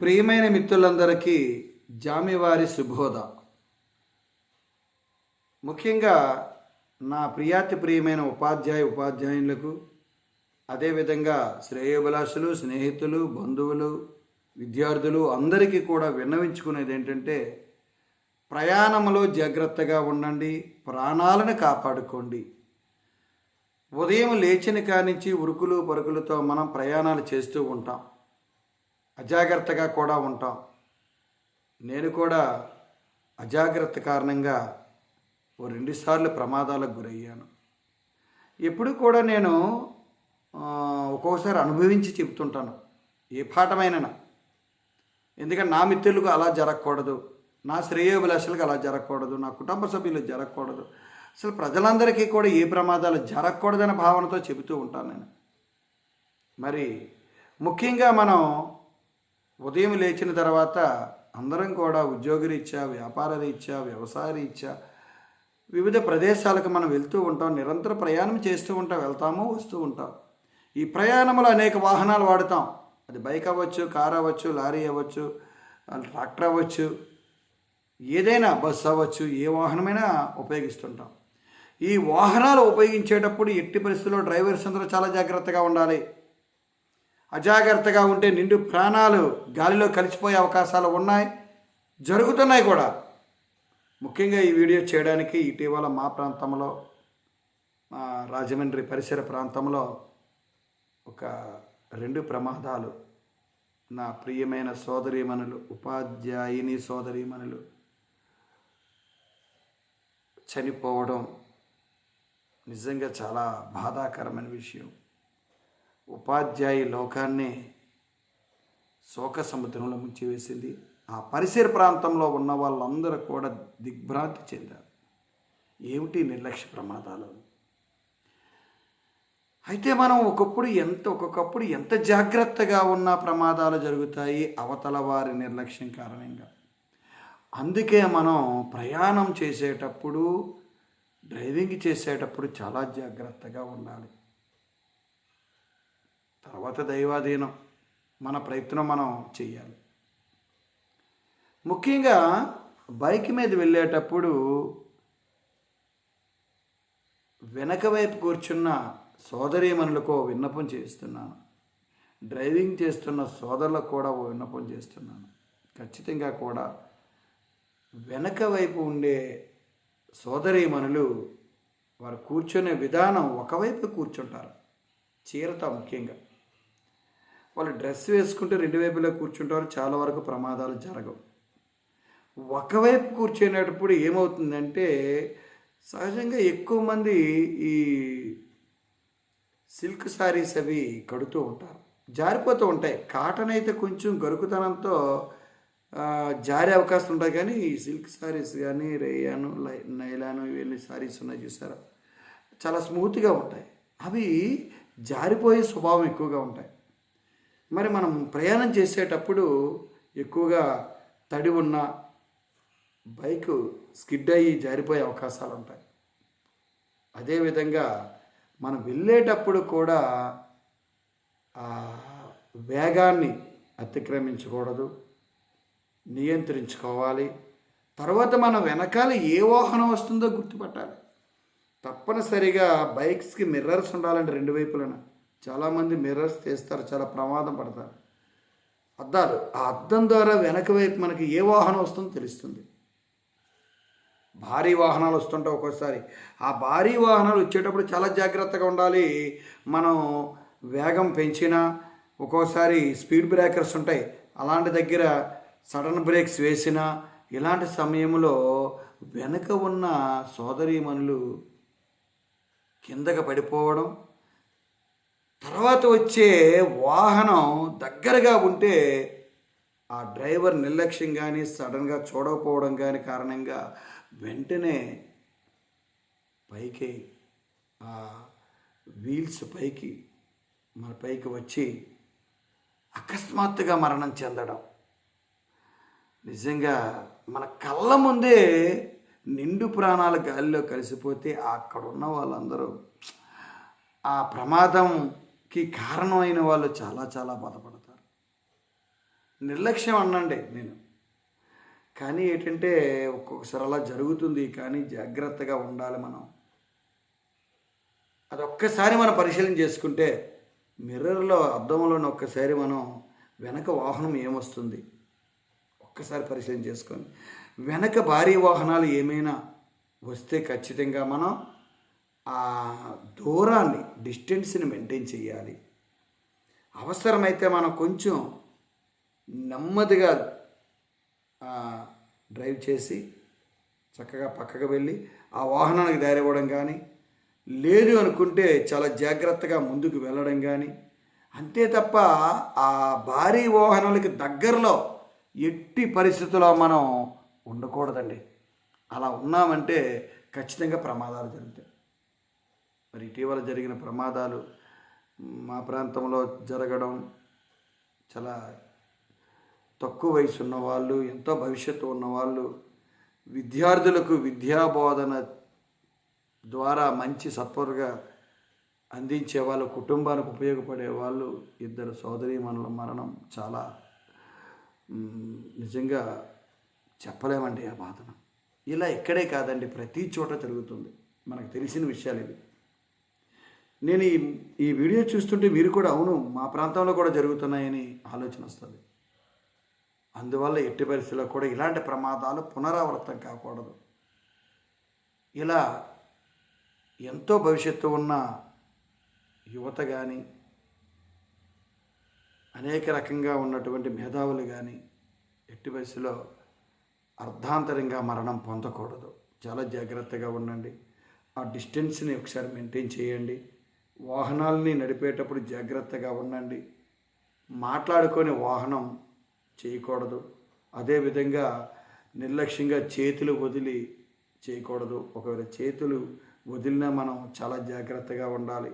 ప్రియమైన మిత్రులందరికీ జామివారి శుభోద ముఖ్యంగా నా ప్రియాతి ప్రియమైన ఉపాధ్యాయ ఉపాధ్యాయులకు అదేవిధంగా శ్రేయోభిలాషులు స్నేహితులు బంధువులు విద్యార్థులు అందరికీ కూడా విన్నవించుకునేది ఏంటంటే ప్రయాణంలో జాగ్రత్తగా ఉండండి ప్రాణాలను కాపాడుకోండి. ఉదయం లేచిన కానించి ఉరుకులు పరుకులతో మనం ప్రయాణాలు చేస్తూ ఉంటాం. అజాగ్రత్తగా కూడా ఉంటాం. నేను కూడా అజాగ్రత్త కారణంగా ఓ రెండుసార్లు ప్రమాదాలకు గురయ్యాను. ఎప్పుడు కూడా నేను ఒక్కోసారి ఒక్కొక్కసారి అనుభవించి చెప్తుంటాను ఏ పాఠమైనా ఎందుకంటే నా మిత్రులకు అలా జరగకూడదు నా శ్రేయోభిలాషులకు అలా జరగకూడదు నా కుటుంబ సభ్యులకు జరగకూడదు. అసలు ప్రజలందరికీ కూడా ఏ ప్రమాదాలు జరగకూడదనే భావనతో చెబుతూ ఉంటాను నేను. మరి ముఖ్యంగా మనం ఉదయం లేచిన తర్వాత అందరం కూడా ఉద్యోగరీత్యా వ్యాపార రీత్యా వ్యవసాయ రీత్యా వివిధ ప్రదేశాలకు మనం వెళ్తూ ఉంటాం నిరంతర ప్రయాణం చేస్తూ ఉంటాం వెళ్తాము వస్తూ ఉంటాం. ఈ ప్రయాణంలో అనేక వాహనాలు వాడుతాం. అది బైక్ అవ్వచ్చు కార్ అవ్వచ్చు లారీ అవ్వచ్చు ట్రాక్టర్ అవ్వచ్చు ఏదైనా బస్సు అవ్వచ్చు ఏ వాహనమైనా ఉపయోగిస్తుంటాం. ఈ వాహనాలు ఉపయోగించేటప్పుడు ఎట్టి పరిస్థితుల్లో డ్రైవర్స్ అందరూ చాలా జాగ్రత్తగా ఉండాలి. అజాగ్రత్తగా ఉంటే నిండు ప్రాణాలు గాలిలో కలిసిపోయే అవకాశాలు ఉన్నాయి జరుగుతున్నాయి కూడా. ముఖ్యంగా ఈ వీడియో చేయడానికి ఇటీవల మా ప్రాంతంలో మా రాజమండ్రి పరిసర ప్రాంతంలో ఒక రెండు ప్రమాదాలు. నా ప్రియమైన సోదరీమణులు ఉపాధ్యాయుని సోదరీమణులు చనిపోవడం నిజంగా చాలా బాధాకరమైన విషయం. ఉపాధ్యాయ లోకాన్ని శోక సముద్రంలో ముంచివేసింది. ఆ పరిసర ప్రాంతంలో ఉన్న వాళ్ళందరూ కూడా దిగ్భ్రాంతి చెందారు. ఏమిటి నిర్లక్ష్య ప్రమాదాలు? అయితే మనం ఒకప్పుడు ఎంత ఒక్కొక్కప్పుడు ఎంత జాగ్రత్తగా ఉన్న ప్రమాదాలు జరుగుతాయి? అవతల వారి నిర్లక్ష్యం కారణంగా. అందుకే మనం ప్రయాణం చేసేటప్పుడు డ్రైవింగ్ చేసేటప్పుడు చాలా జాగ్రత్తగా ఉండాలి. తర్వాత దైవాధీనం. మన ప్రయత్నం మనం చేయాలి ముఖ్యంగా బైక్ మీద వెళ్ళేటప్పుడు వెనక వైపు కూర్చున్న సోదరీమణులకు ఓ విన్నపం చేస్తున్నాను డ్రైవింగ్ చేస్తున్న సోదరులకు కూడా ఓ విన్నపం చేస్తున్నాను. ఖచ్చితంగా కూడా వెనక వైపు ఉండే సోదరీమణులు వారు కూర్చునే విధానం ఒకవైపు కూర్చుంటారు. చీరత ముఖ్యంగా. వాళ్ళు డ్రెస్ వేసుకుంటే రెండు వైపులా కూర్చుంటారు చాలా వరకు ప్రమాదాలు జరగవు. ఒకవైపు కూర్చునేటప్పుడు ఏమవుతుందంటే సహజంగా ఎక్కువ మంది ఈ సిల్క్ శారీస్ అవి కడుతూ ఉంటారు. జారిపోతూ ఉంటాయి. కాటన్ అయితే కొంచెం గరుకుతనంతో జారే అవకాశం ఉంటుంది కానీ ఈ సిల్క్ శారీస్ కానీ రేయాను లై నైలాను ఇవన్నీ శారీస్ ఉన్నాయి చూసారా? చాలా స్మూత్గా ఉంటాయి. అవి జారిపోయే స్వభావం ఎక్కువగా ఉంటాయి. మరి మనం ప్రయాణం చేసేటప్పుడు ఎక్కువగా తడి ఉన్న బైక్ స్కిడ్ అయ్యి జారిపోయే అవకాశాలు ఉంటాయి. అదేవిధంగా మనం వెళ్ళేటప్పుడు కూడా ఆ వేగాన్ని అతిక్రమించకూడదు. నియంత్రించుకోవాలి. తర్వాత మనం వెనకాల ఏ వాహనం వస్తుందో గుర్తుపట్టాలి. తప్పనిసరిగా బైక్స్కి మిర్రర్స్ ఉండాలండి రెండు వైపులన. చాలామంది మిర్రర్స్ తీస్తారు చాలా ప్రమాదం పడతారు. అద్దాలు ఆ అద్దం ద్వారా వెనక వైపు మనకి ఏ వాహనం వస్తుందో తెలుస్తుంది. భారీ వాహనాలు వస్తుంటాయి ఒక్కోసారి ఆ భారీ వాహనాలు వచ్చేటప్పుడు చాలా జాగ్రత్తగా ఉండాలి. మనం వేగం పెంచినా ఒక్కోసారి స్పీడ్ బ్రేకర్స్ ఉంటాయి. అలాంటి దగ్గర సడన్ బ్రేక్స్ వేసినా ఇలాంటి సమయంలో వెనక ఉన్న సోదరీమణులు కిందకి పడిపోవడం తర్వాత వచ్చే వాహనం దగ్గరగా ఉంటే ఆ డ్రైవర్ నిర్లక్ష్యం కానీ సడన్గా చూడకపోవడం కానీ కారణంగా వెంటనే పైకి ఆ వీల్స్ పైకి మన పైకి వచ్చి అకస్మాత్తుగా మరణం చెందడం. నిజంగా మన కళ్ళ ముందే నిండు ప్రాణాలు గాలిలో కలిసిపోతే అక్కడ ఉన్న వాళ్ళందరూ ఆ ప్రమాదం కి కారణమైన వాళ్ళు చాలా చాలా బాధపడతారు. నిర్లక్ష్యం అన్నండి నేను. కానీ ఏంటంటే ఒక్కొక్కసారి అలా జరుగుతుంది కానీ జాగ్రత్తగా ఉండాలి మనం. అది ఒక్కసారి మనం పరిశీలన చేసుకుంటే మిర్రర్లో అద్దంలోని ఒక్కసారి మనం వెనక వాహనం ఏమొస్తుంది? ఒక్కసారి పరిశీలన చేసుకొని వెనక భారీ వాహనాలు ఏమైనా వస్తే ఖచ్చితంగా మనం ఆ దూరాన్ని డిస్టెన్స్ని మెయింటైన్ చేయాలి. అవసరమైతే మనం కొంచెం నెమ్మదిగా డ్రైవ్ చేసి చక్కగా పక్కకు వెళ్ళి ఆ వాహనానికి దారి ఇవ్వడం కానీ లేదు అనుకుంటే చాలా జాగ్రత్తగా ముందుకు వెళ్ళడం కానీ అంతే తప్ప ఆ భారీ వాహనాలకి దగ్గరలో ఎట్టి పరిస్థితుల్లో మనం ఉండకూడదండి. అలా ఉన్నామంటే ఖచ్చితంగా ప్రమాదాలు జరుగుతాయి. మరి ఇటీవల జరిగిన ప్రమాదాలు మా ప్రాంతంలో జరగడం చాలా తక్కువ వయసు ఉన్నవాళ్ళు ఎంతో భవిష్యత్తు ఉన్న వాళ్ళు విద్యార్థులకు విద్యాబోధన ద్వారా మంచి సత్వరగా అందించే వాళ్ళు కుటుంబానికి ఉపయోగపడే వాళ్ళు ఇద్దరు సోదరీమణుల మరణం చాలా నిజంగా చెప్పలేమండి ఆ బాధను ఇలా ఇక్కడే కాదండి ప్రతి చోట జరుగుతుంది. మనకు తెలిసిన విషయాలు ఇవి. నేను ఈ ఈ వీడియో చూస్తుంటే మీరు కూడా అవును మా ప్రాంతంలో కూడా జరుగుతున్నాయని ఆలోచన వస్తుంది. అందువల్ల ఎట్టి పరిస్థితుల్లో కూడా ఇలాంటి ప్రమాదాలు పునరావృతం కాకూడదు. ఇలా ఎంతో భవిష్యత్తు ఉన్న యువత కానీ అనేక రకంగా ఉన్నటువంటి మేధావులు కానీ ఎట్టి వయసులో అర్ధాంతరంగా మరణం పొందకూడదు. చాలా జాగ్రత్తగా ఉండండి. ఆ డిస్టెన్స్ని ఒకసారి మెయింటైన్ చేయండి. వాహనాలని నడిపేటప్పుడు జాగ్రత్తగా ఉండండి. మాట్లాడుకొని వాహనం చేయకూడదు. అదేవిధంగా నిర్లక్ష్యంగా చేతులు వదిలి చేయకూడదు. ఒకవేళ చేతులు వదిలినా మనం చాలా జాగ్రత్తగా ఉండాలి.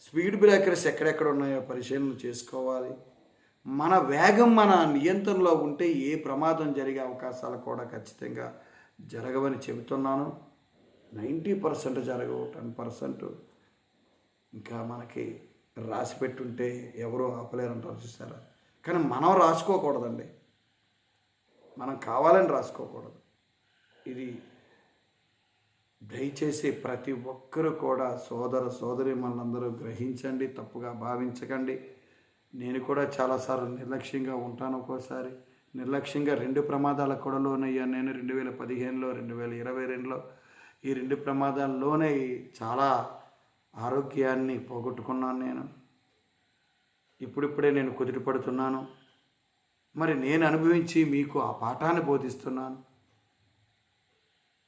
స్పీడ్ బ్రేకర్స్ ఎక్కడెక్కడ ఉన్నాయో పరిశీలన చేసుకోవాలి. మన వేగం మన నియంత్రణలో ఉంటే ఏ ప్రమాదం జరిగే అవకాశాలు కూడా ఖచ్చితంగా జరగవని చెబుతున్నాను. నైంటీ పర్సెంట్ జరగవు టెన్ పర్సెంట్ ఇంకా మనకి రాసి పెట్టుంటే ఎవరో ఆపలేరంటారు చూసారా? కానీ మనం రాసుకోకూడదండి. మనం కావాలని రాసుకోకూడదు. ఇది దయచేసి ప్రతి ఒక్కరూ కూడా సోదర సోదరి మనందరూ గ్రహించండి తప్పుగా భావించకండి. నేను కూడా చాలాసార్లు నిర్లక్ష్యంగా ఉంటాను ఒక్కోసారి. నిర్లక్ష్యంగా రెండు ప్రమాదాలకు కూడా లోనయ్యాను నేను రెండు వేల పదిహేనులో రెండు వేల ఇరవై రెండులో. ఈ రెండు ప్రమాదాల్లోనే చాలా ఆరోగ్యాన్ని పోగొట్టుకున్నాను నేను. ఇప్పుడిప్పుడే నేను కుదిరిపడుతున్నాను మరి నేను అనుభవించి మీకు ఆ పాఠాన్ని బోధిస్తున్నాను.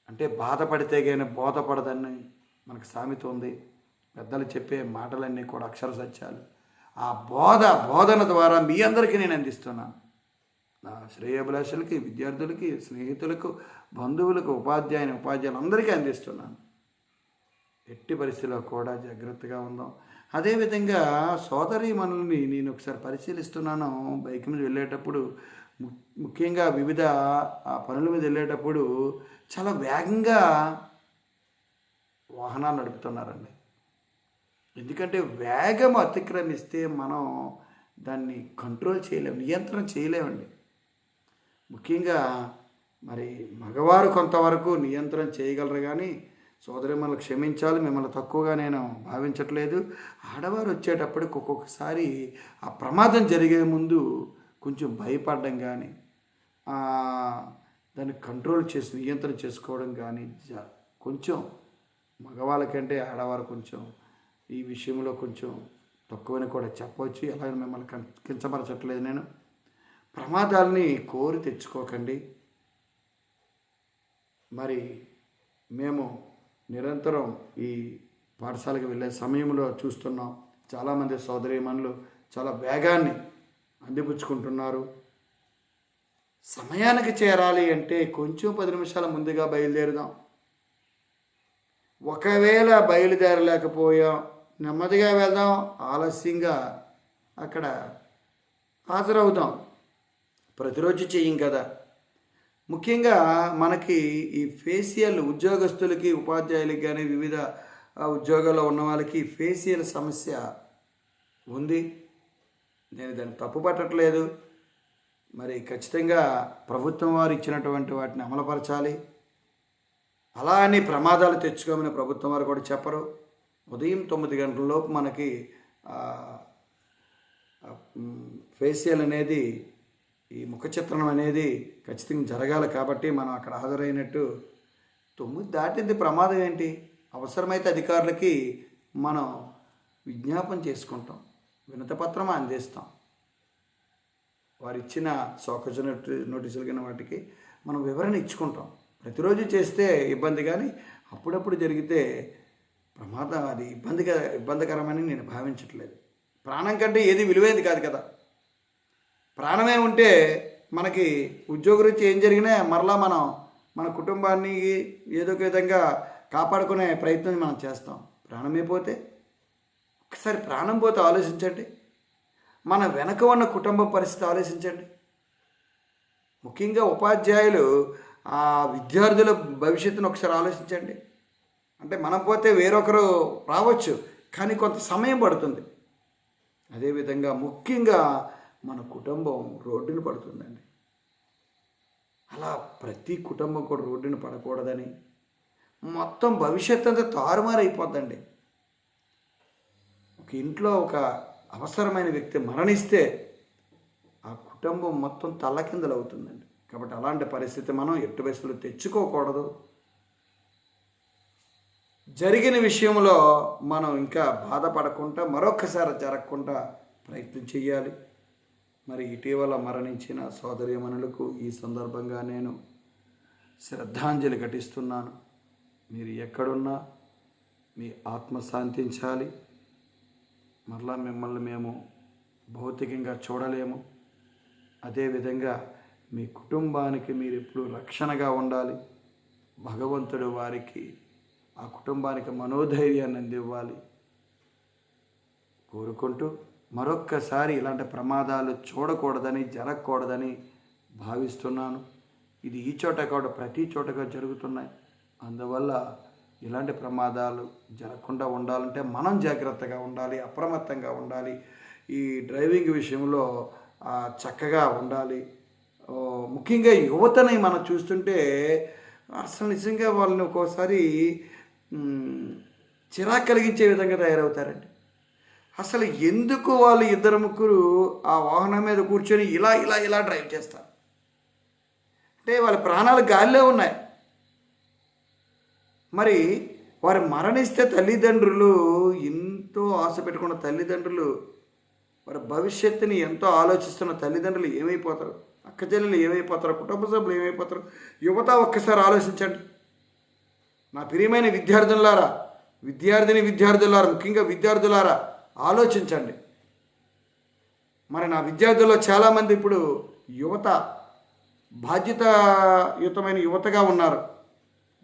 అంటే బాధపడితే కానీ బోధపడదని మనకు సామెత ఉంది. పెద్దలు చెప్పే మాటలన్నీ కూడా అక్షర సత్యాలు. ఆ బోధ బోధన ద్వారా మీ అందరికీ నేను అందిస్తున్నాను. నా శ్రేయభిలాషులకి విద్యార్థులకి స్నేహితులకు బంధువులకు ఉపాధ్యాయుని ఉపాధ్యాయులు అందరికీ అందిస్తున్నాను. ఎట్టి పరిస్థితిలో కూడా జాగ్రత్తగా ఉందాం. అదేవిధంగా సోదరి మనల్ని నేను ఒకసారి పరిశీలిస్తున్నాను. బైక్ మీద వెళ్ళేటప్పుడు ము- ముఖ్యంగా వివిధ ఆ పనుల మీద వెళ్ళేటప్పుడు చాలా వేగంగా వాహనాలు నడుపుతున్నారండి. ఎందుకంటే వేగం అతిక్రమిస్తే మనం దాన్ని కంట్రోల్ చేయలేము నియంత్రణ చేయలేమండి. ముఖ్యంగా మరి మగవారు కొంతవరకు నియంత్రణ చేయగలరు కానీ సోదరి మనల్ని క్షమించాలి మిమ్మల్ని తక్కువగా నేను భావించట్లేదు. ఆడవారు వచ్చేటప్పటికి ఒక్కొక్కసారి ఆ ప్రమాదం జరిగే ముందు కొంచెం భయపడడం కానీ దాన్ని కంట్రోల్ చేసి నియంత్రణ చేసుకోవడం కానీ జ- కొంచెం మగవాళ్ళకంటే ఆడవారు కొంచెం ఈ విషయంలో కొంచెం తక్కువని కూడా చెప్పవచ్చు. ఎలా మిమ్మల్ని కించపరచట్లేదు నేను. ప్రమాదాలని కోరి తెచ్చుకోకండి. మరి మేము నిరంతరం ఈ పాఠశాలకు వెళ్ళే సమయంలో చూస్తున్నాం. చాలామంది సోదరీమణులు చాలా వేగాన్ని అందిపుచ్చుకుంటున్నారు. సమయానికి చేరాలి అంటే కొంచెం పది నిమిషాల ముందుగా బయలుదేరుదాం. ఒకవేళ బయలుదేరలేకపోయాం నెమ్మదిగా వెళ్దాం ఆలస్యంగా అక్కడ హాజరవుదాం. ప్రతిరోజు చెయ్యం కదా. ముఖ్యంగా మనకి ఈ ఫేషియల్ ఉద్యోగస్తులకి ఉపాధ్యాయులకి కానీ వివిధ ఉద్యోగాల్లో ఉన్న వాళ్ళకి ఫేషియల్ సమస్య ఉంది. నేను దాన్ని తప్పు పట్టట్లేదు. మరి ఖచ్చితంగా ప్రభుత్వం వారు ఇచ్చినటువంటి వాటిని అమలుపరచాలి. అలా అని ప్రమాదాలు తెచ్చుకోమని ప్రభుత్వం వారు కూడా చెప్పరు. ఉదయం తొమ్మిది గంటల లోపు మనకి ఫేషియల్ అనేది ఈ ముఖ చిత్రణం అనేది ఖచ్చితంగా జరగాలి కాబట్టి మనం అక్కడ హాజరైనట్టు తొమ్మిది దాటింది ప్రమాదం ఏంటి? అవసరమైతే అధికారులకి మనం విజ్ఞాపన చేసుకుంటాం వినతపత్రం అందిస్తాం. వారు ఇచ్చిన సోకజ నోటీసులు కింద వాటికి మనం వివరణ ఇచ్చుకుంటాం. ప్రతిరోజు చేస్తే ఇబ్బంది కానీ అప్పుడప్పుడు జరిగితే ప్రమాదం అది ఇబ్బందిగా ఇబ్బందికరమని నేను భావించట్లేదు. ప్రాణం కంటే ఏది విలువైంది కాదు కదా. ప్రాణమే ఉంటే మనకి ఉద్యోగరీత్యా ఏం జరిగినా మరలా మనం మన కుటుంబాన్ని ఏదో ఒక విధంగా కాపాడుకునే ప్రయత్నం మనం చేస్తాం. ప్రాణమే పోతే ఒకసారి ప్రాణం పోతే ఆలోచించండి. మన వెనక ఉన్న కుటుంబ పరిస్థితి ఆలోచించండి. ముఖ్యంగా ఉపాధ్యాయులు ఆ విద్యార్థుల భవిష్యత్తును ఒకసారి ఆలోచించండి. అంటే మనం పోతే వేరొకరు రావచ్చు కానీ కొంత సమయం పడుతుంది. అదేవిధంగా ముఖ్యంగా మన కుటుంబం రోడ్డును పడుతుందండి. అలా ప్రతి కుటుంబం కూడా రోడ్డును పడకూడదని మొత్తం భవిష్యత్తు అంతా తారుమారైపోద్దండి. ఒక ఇంట్లో ఒక అవసరమైన వ్యక్తి మరణిస్తే ఆ కుటుంబం మొత్తం తల్లకిందలు అవుతుందండి కాబట్టి అలాంటి పరిస్థితి మనం ఎట్టి వయసులో తెచ్చుకోకూడదు. జరిగిన విషయంలో మనం ఇంకా బాధపడకుండా మరొకసారి జరగకుండా ప్రయత్నం చేయాలి. మరి ఇటీవల మరణించిన సోదరీమణులకు ఈ సందర్భంగా నేను శ్రద్ధాంజలి ఘటిస్తున్నాను. మీరు ఎక్కడున్నా మీ ఆత్మ శాంతించాలి. మరలా మిమ్మల్ని మేము భౌతికంగా చూడలేము. అదేవిధంగా మీ కుటుంబానికి మీరు ఎప్పుడు రక్షణగా ఉండాలి. భగవంతుడు వారికి ఆ కుటుంబానికి మనోధైర్యాన్ని అందివ్వాలి. కోరుకుంటూ మరొక్కసారి ఇలాంటి ప్రమాదాలు చూడకూడదని జరగకూడదని భావిస్తున్నాను. ఇది ఈ చోట కూడా ప్రతి చోటగా జరుగుతున్నాయి. అందువల్ల ఇలాంటి ప్రమాదాలు జరగకుండా ఉండాలంటే మనం జాగ్రత్తగా ఉండాలి అప్రమత్తంగా ఉండాలి. ఈ డ్రైవింగ్ విషయంలో చక్కగా ఉండాలి. ముఖ్యంగా యువతని మనం చూస్తుంటే అసలు నిజంగా వాళ్ళని ఒక్కోసారి చిరాకు కలిగించే విధంగా తయారవుతారండి. అసలు ఎందుకు వాళ్ళు ఇద్దరు ముగ్గురు ఆ వాహనం మీద కూర్చొని ఇలా ఇలా ఇలా డ్రైవ్ చేస్తారు? అంటే వాళ్ళ ప్రాణాలు గాలిలో ఉన్నాయి. మరి వారు మరణిస్తే తల్లిదండ్రులు ఎంతో ఆశ పెట్టుకున్న తల్లిదండ్రులు వారి భవిష్యత్తుని ఎంతో ఆలోచిస్తున్న తల్లిదండ్రులు ఏమైపోతారు? అక్కచెల్లెలు ఏమైపోతారు? కుటుంబ సభ్యులు ఏమైపోతారు? యువత ఒక్కసారి ఆలోచించండి. నా ప్రియమైన విద్యార్థులారా విద్యార్థిని విద్యార్థులారా ముఖ్యంగా విద్యార్థులారా ఆలోచించండి. మరి నా విద్యార్థుల్లో చాలామంది ఇప్పుడు యువత బాధ్యతాయుతమైన యువతగా ఉన్నారు.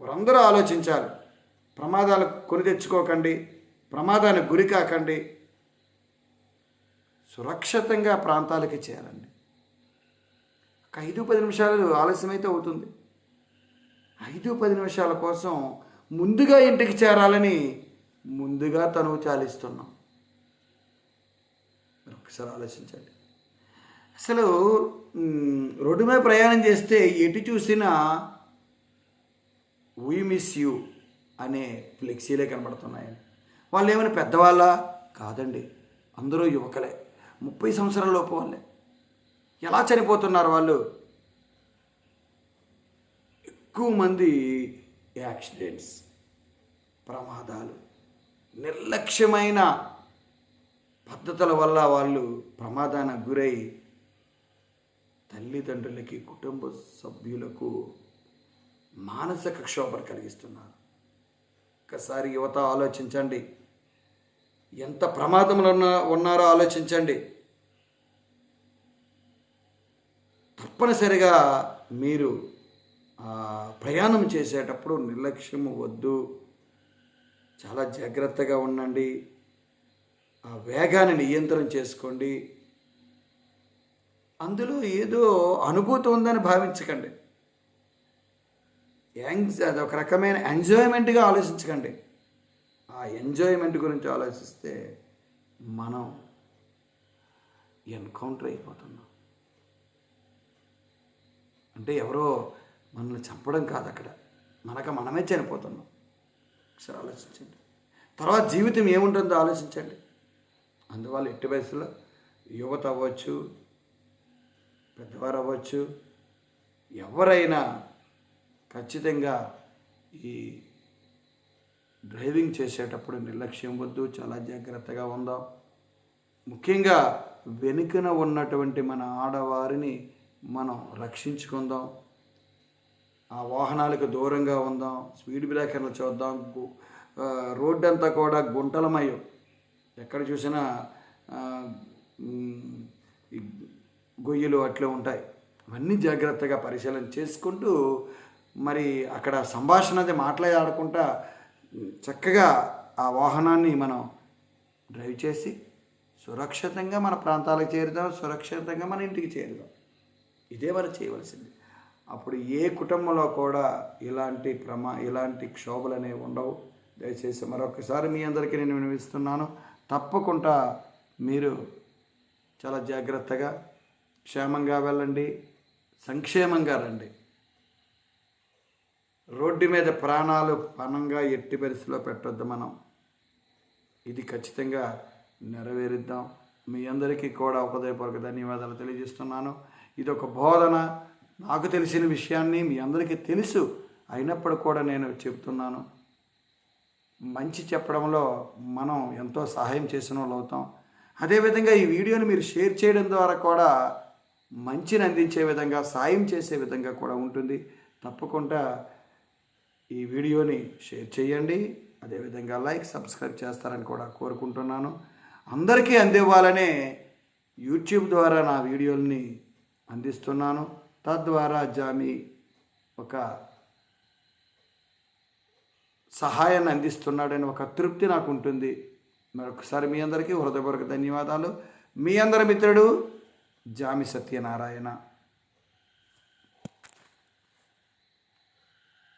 వారందరూ ఆలోచించాలి. ప్రమాదాలు కొని తెచ్చుకోకండి ప్రమాదానికి గురి కాకండి. సురక్షితంగా ప్రాంతాలకి చేరండి. ఒక ఐదు పది నిమిషాలు ఆలస్యమైతే అవుతుంది. ఐదు పది నిమిషాల కోసం ముందుగా ఇంటికి చేరాలని ముందుగా తనువు చాలిస్తున్నాం. ఒకసారి ఆలోచించండి. అసలు రోడ్డు మీద ప్రయాణం చేస్తే ఎటు చూసినా వీ మిస్ యూ అనే ఫ్లెక్సీలే కనబడుతున్నాయని వాళ్ళు ఏమైనా పెద్దవాళ్ళ? కాదండి. అందరూ యువకులే. ముప్పై సంవత్సరాల లోపు వాళ్ళే. ఎలా చనిపోతున్నారు వాళ్ళు? ఎక్కువ మంది యాక్సిడెంట్స్ ప్రమాదాలు నిర్లక్ష్యమైన పద్ధతుల వల్ల వాళ్ళు ప్రమాదానికి గురై తల్లిదండ్రులకి కుటుంబ సభ్యులకు మానసిక క్షోభను కలిగిస్తున్నారు. ఒకసారి యువత ఆలోచించండి. ఎంత ప్రమాదంలో ఉన్న ఉన్నారో ఆలోచించండి. తప్పనిసరిగా మీరు ప్రయాణం చేసేటప్పుడు నిర్లక్ష్యము వద్దు. చాలా జాగ్రత్తగా ఉండండి. ఆ వేగాన్ని నియంత్రణ చేసుకోండి. అందులో ఏదో అనుభూతి ఉందని భావించకండి. యాంగ్స్ అది ఒక రకమైన ఎంజాయ్మెంట్గా ఆలోచించకండి. ఆ ఎంజాయ్మెంట్ గురించి ఆలోచిస్తే మనం ఎన్కౌంటర్ అయిపోతున్నాం. అంటే ఎవరో మనల్ని చంపడం కాదు అక్కడ. మనకు మనమే చనిపోతున్నాం. ఒకసారి ఆలోచించండి. తర్వాత జీవితం ఏముంటుందో ఆలోచించండి. అందువల్ల ఎట్టి వయసులో యువత అవ్వచ్చు పెద్దవారు అవ్వచ్చు ఎవరైనా ఖచ్చితంగా ఈ డ్రైవింగ్ చేసేటప్పుడు నిర్లక్ష్యం వద్దు చాలా జాగ్రత్తగా ఉందాం. ముఖ్యంగా వెనుకన ఉన్నటువంటి మన ఆడవారిని మనం రక్షించుకుందాం. ఆ వాహనాలకు దూరంగా ఉందాం స్పీడ్ బ్రేకర్లు చూద్దాం రోడ్డంతా కూడా గుంటలమయం ఎక్కడ చూసినా గొయ్యలు అట్లే ఉంటాయి. అవన్నీ జాగ్రత్తగా పరిశీలన చేసుకుంటూ మరి అక్కడ సంభాషణ అది మాట్లాడాడుకుంటా చక్కగా ఆ వాహనాన్ని మనం డ్రైవ్ చేసి సురక్షితంగా మన ప్రాంతాలకు చేరుదాం సురక్షితంగా మన ఇంటికి చేరుదాం. ఇదే మనం చేయవలసింది. అప్పుడు ఏ కుటుంబంలో కూడా ఇలాంటి ప్రమా ఇలాంటి క్షోభలు అనేవి ఉండవు. దయచేసి మరొకసారి మీ అందరికీ నేను వినిపిస్తున్నాను. తప్పకుండా మీరు చాలా జాగ్రత్తగా క్షేమంగా వెళ్ళండి సంక్షేమంగా రండి. రోడ్డు మీద ప్రాణాలు పనంగా ఎట్టి పరిస్థితిలో పెట్టొద్దు మనం. ఇది ఖచ్చితంగా నెరవేరుద్దాం. మీ అందరికీ కూడా హృదయపూర్వక ధన్యవాదాలు తెలియజేస్తున్నాను. ఇది ఒక బోధన. నాకు తెలిసిన విషయాన్ని మీ అందరికీ తెలుసు. అయినప్పుడు కూడా నేను చెప్తున్నాను మంచి చెప్పడంలో మనం ఎంతో సహాయం చేసిన వాళ్ళు అవుతాం. అదేవిధంగా ఈ వీడియోని మీరు షేర్ చేయడం ద్వారా కూడా మంచిని అందించే విధంగా సాయం చేసే విధంగా కూడా ఉంటుంది. తప్పకుండా ఈ వీడియోని షేర్ చేయండి. అదేవిధంగా లైక్ సబ్స్క్రైబ్ చేస్తారని కూడా కోరుకుంటున్నాను. అందరికీ అందివ్వాలనే యూట్యూబ్ ద్వారా నా వీడియోల్ని అందిస్తున్నాను. తద్వారా జామి ఒక సహాయాన్ని అందిస్తున్నాడని ఒక తృప్తి నాకు ఉంటుంది మరొకసారి మీ అందరికీ హృదయపూర్వక ధన్యవాదాలు. మీ అందరి మిత్రుడు జామి సత్యనారాయణ.